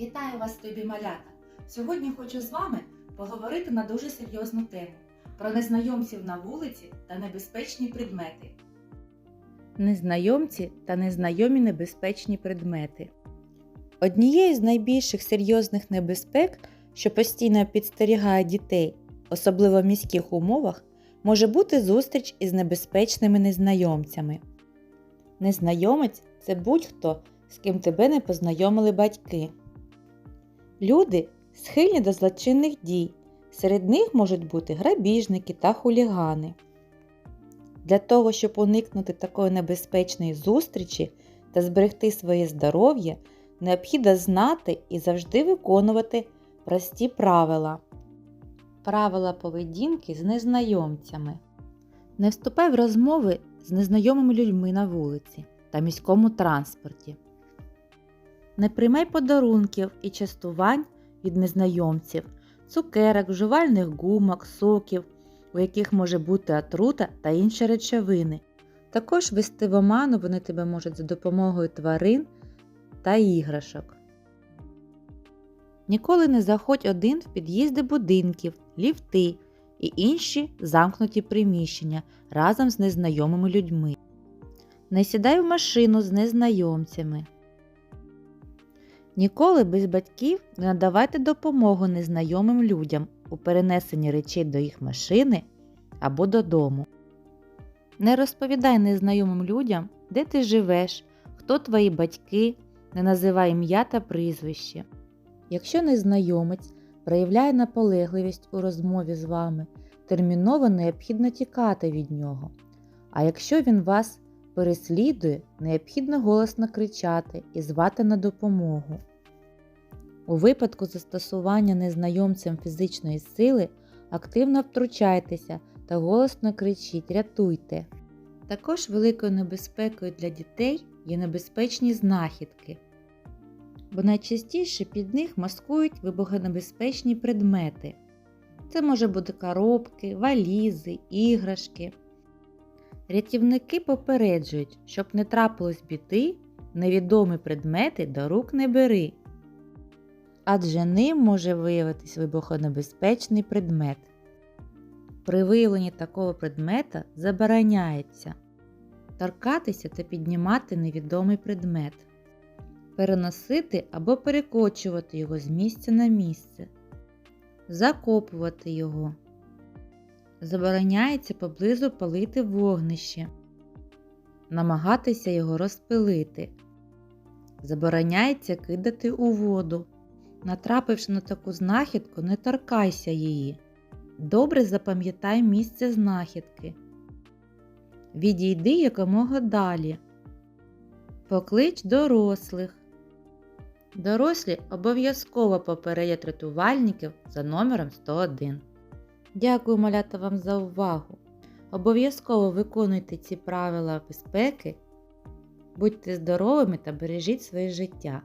Вітаю вас, тобі малята! Сьогодні хочу з вами поговорити на дуже серйозну тему про незнайомців на вулиці та небезпечні предмети. Незнайомці та незнайомі небезпечні предмети. Однією з найбільших серйозних небезпек, що постійно підстерігає дітей, особливо в міських умовах, може бути зустріч із небезпечними незнайомцями. Незнайомець це будь-хто, з ким тебе не познайомили батьки. Люди схильні до злочинних дій. Серед них можуть бути грабіжники та хулігани. Для того, щоб уникнути такої небезпечної зустрічі та зберегти своє здоров'я, необхідно знати і завжди виконувати прості правила. Правила поведінки з незнайомцями. Не вступай в розмови з незнайомими людьми на вулиці та міському транспорті. Не приймай подарунків і частувань від незнайомців, цукерок, жувальних гумок, соків, у яких може бути отрута та інші речовини. Також вести в оману вони тебе можуть за допомогою тварин та іграшок. Ніколи не заходь один в під'їзди будинків, ліфти і інші замкнуті приміщення разом з незнайомими людьми. Не сідай в машину з незнайомцями. Ніколи без батьків не надавайте допомогу незнайомим людям у перенесенні речей до їх машини або додому. Не розповідай незнайомим людям, де ти живеш, хто твої батьки, не називай ім'я та прізвище. Якщо незнайомець проявляє наполегливість у розмові з вами, терміново необхідно тікати від нього. А якщо він вас переслідує, необхідно голосно кричати і звати на допомогу. У випадку застосування незнайомцям фізичної сили активно втручайтеся та голосно кричіть Рятуйте. Також великою небезпекою для дітей є небезпечні знахідки, бо найчастіше під них маскують вибухонебезпечні предмети. Це може бути коробки, валізи, іграшки. Рятівники попереджують, щоб не трапилось біди, невідомі предмети до рук не бери. Адже ним може виявитись вибухонебезпечний предмет. При виявленні такого предмета забороняється торкатися та піднімати невідомий предмет, переносити або перекочувати його з місця на місце, закопувати його. Забороняється поблизу палити вогнище, намагатися його розпилити. Забороняється кидати у воду. Натрапивши на таку знахідку, не торкайся її. Добре запам'ятай місце знахідки. Відійди якомога далі. Поклич дорослих. Дорослі обов'язково попередять рятувальників за номером 101. Дякую, малята, вам за увагу. Обов'язково виконуйте ці правила безпеки. Будьте здоровими та бережіть своє життя.